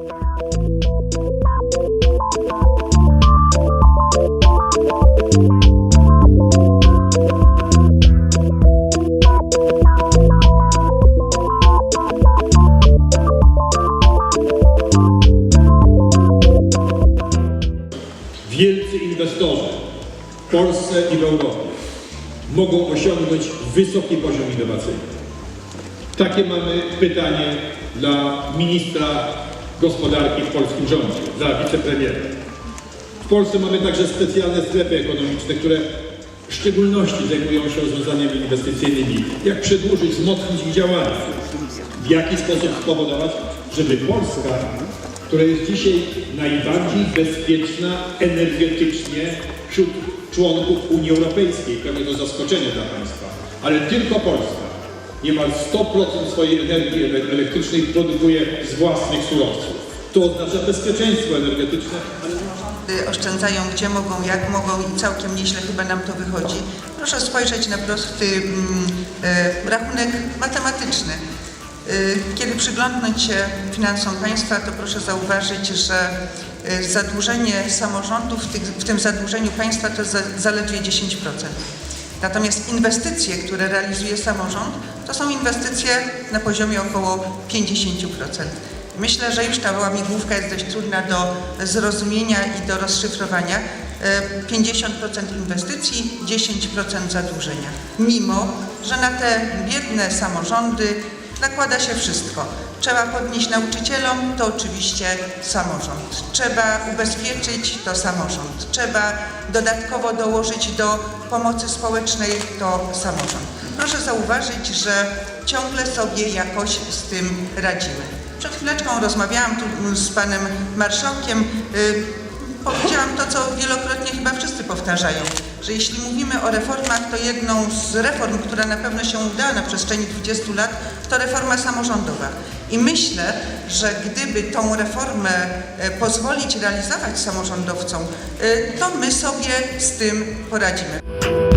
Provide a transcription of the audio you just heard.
Wielcy inwestorzy w Polsce i w Europie mogą osiągnąć wysoki poziom innowacyjny. Takie mamy pytanie dla ministra gospodarki w polskim rządzie, dla wicepremiera. W Polsce mamy także specjalne strefy ekonomiczne, które w szczególności zajmują się rozwiązaniami inwestycyjnymi. Jak przedłużyć, wzmocnić ich działanie? W jaki sposób spowodować, żeby Polska, która jest dzisiaj najbardziej bezpieczna energetycznie wśród członków Unii Europejskiej, pewnie to zaskoczenie dla Państwa, ale tylko Polska niemal 100% swojej energii ele- elektrycznej produkuje z własnych surowców. To oznacza bezpieczeństwo energetyczne, oszczędzają gdzie mogą, jak mogą i całkiem nieźle chyba nam to wychodzi. Proszę spojrzeć na prosty mm, y, rachunek matematyczny. Y, Kiedy przyglądnąć się finansom państwa, to proszę zauważyć, że y, zadłużenie samorządów, w, tym zadłużeniu państwa to za, zaledwie 10%. Natomiast inwestycje, które realizuje samorząd, to są inwestycje na poziomie około 50%. Myślę, że już ta łamigłówka jest dość trudna do zrozumienia i do rozszyfrowania. E, 50% inwestycji, 10% zadłużenia. Mimo, że na te biedne samorządy nakłada się wszystko. Trzeba podnieść nauczycielom, to oczywiście samorząd. Trzeba ubezpieczyć, to samorząd. Trzeba dodatkowo dołożyć do pomocy społecznej, to samorząd. Proszę zauważyć, że ciągle sobie jakoś z tym radzimy. Przed chwileczką rozmawiałam tu z panem marszałkiem. y, Powiedziałam to, co wielokrotnie chyba wszyscy powtarzają, że jeśli mówimy o reformach, to jedną z reform, która na pewno się uda na przestrzeni 20 lat, to reforma samorządowa. I myślę, że gdyby tą reformę e, pozwolić realizować samorządowcom, e, to my sobie z tym poradzimy.